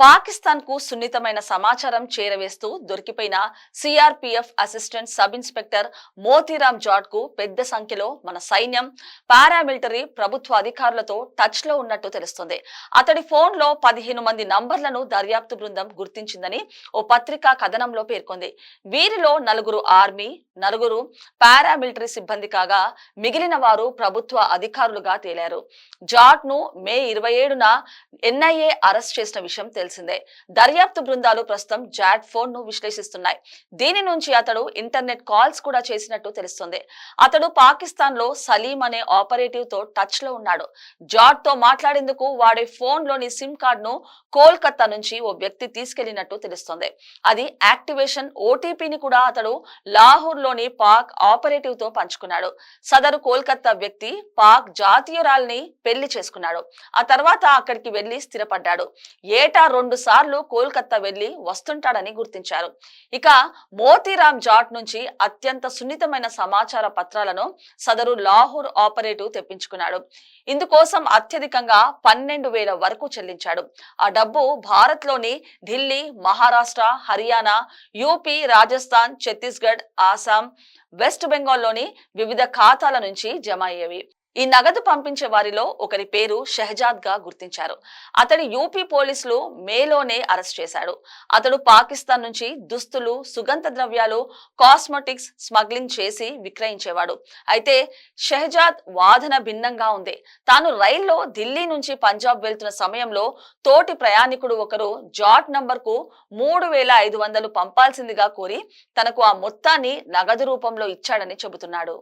పాకిస్తాన్కు సున్నితమైన సమాచారం చేరవేస్తూ దొరికిపోయిన CRPF assistant sub inspector Motiram జాట్కు పెద్ద సంఖ్యలో మన సైన్యం పారామిలిటరీ ప్రభుత్వ అధికారులతో టచ్లో ఉన్నట్టు తెలుస్తుంది. అతడి ఫోన్లో పదిహేను మంది నంబర్లను దర్యాప్తు బృందం గుర్తించిందని ఓ పత్రికా కథనంలో పేర్కొంది. వీరిలో నలుగురు ఆర్మీ నలుగురు పారామిలిటరీ సిబ్బంది కాగా మిగిలిన వారు ప్రభుత్వ అధికారులుగా తేలారు. జాట్ను మే ఇరవై ఏడున ఎన్ఐఏ అరెస్ట్ చేసిన విషయం తెలిసిందే. దర్యాప్తు బృందాలు ప్రస్తుతం జాట్ ఫోన్ను విశ్లేషిస్తున్నాయి. దీని నుంచి అతడు ఇంటర్నెట్ కాల్స్ కూడా చేసినట్టు తెలుస్తుంది. అతడు పాకిస్తాన్లో సలీం అనే ఆపరేటివ్తో టచ్లో ఉన్నాడు. జాట్తో మాట్లాడేందుకు వాడే ఫోన్లోని సిమ్ కార్డ్ను కోల్కతా నుంచి ఓ వ్యక్తి తీసుకెళ్ళినట్టు తెలుస్తుంది. అది యాక్టివేషన్ ఓటీపీని కూడా అతడు లాహోర్లోని పాక్ ఆపరేటివ్తో పంచుకున్నాడు. సదరు కోల్కతా వ్యక్తి పాక్ జాతీయురాల్ని పెళ్ళి చేసుకున్నాడు. ఆ తర్వాత అక్కడికి వెళ్ళి స్థిరపడ్డాడు. ఏటా రెండు సార్లు కోల్కతా వెళ్ళి వస్తుంటాడని గుర్తించారు. ఇక మోతీరామ్ జాట్ నుంచి అత్యంత సున్నితమైన సమాచార పత్రాలను సదరు లాహోర్ ఆపరేటివ్ తెప్పించుకున్నాడు. ఇందుకోసం అత్యధికంగా పన్నెండు వేల వరకు చెల్లించాడు. ఆ డబ్బు భారత్లోని ఢిల్లీ మహారాష్ట్ర హర్యానా యూపీ రాజస్థాన్ ఛత్తీస్గఢ్ ఆసాం వెస్ట్ బెంగాల్లోని వివిధ ఖాతాల నుంచి జమ అయ్యేవి. ఈ నగదు పంపించే వారిలో ఒకరి పేరు షెహజాద్గా గుర్తించారు. అతడి యూపీ పోలీసులు మేలోనే అరెస్ట్ చేశాడు. అతడు పాకిస్తాన్ నుంచి దుస్తులు సుగంధ ద్రవ్యాలు కాస్మెటిక్స్ స్మగ్లింగ్ చేసి విక్రయించేవాడు. అయితే షెహజాద్ వాదన భిన్నంగా ఉంది. తాను రైల్లో ఢిల్లీ నుంచి పంజాబ్ వెళ్తున్న సమయంలో తోటి ప్రయాణికుడు ఒకరు జాట్ నంబర్కు మూడు వేల ఐదు వందలు పంపాల్సిందిగా కోరి తనకు ఆ మొత్తాన్ని నగదు రూపంలో ఇచ్చాడని చెబుతున్నాడు.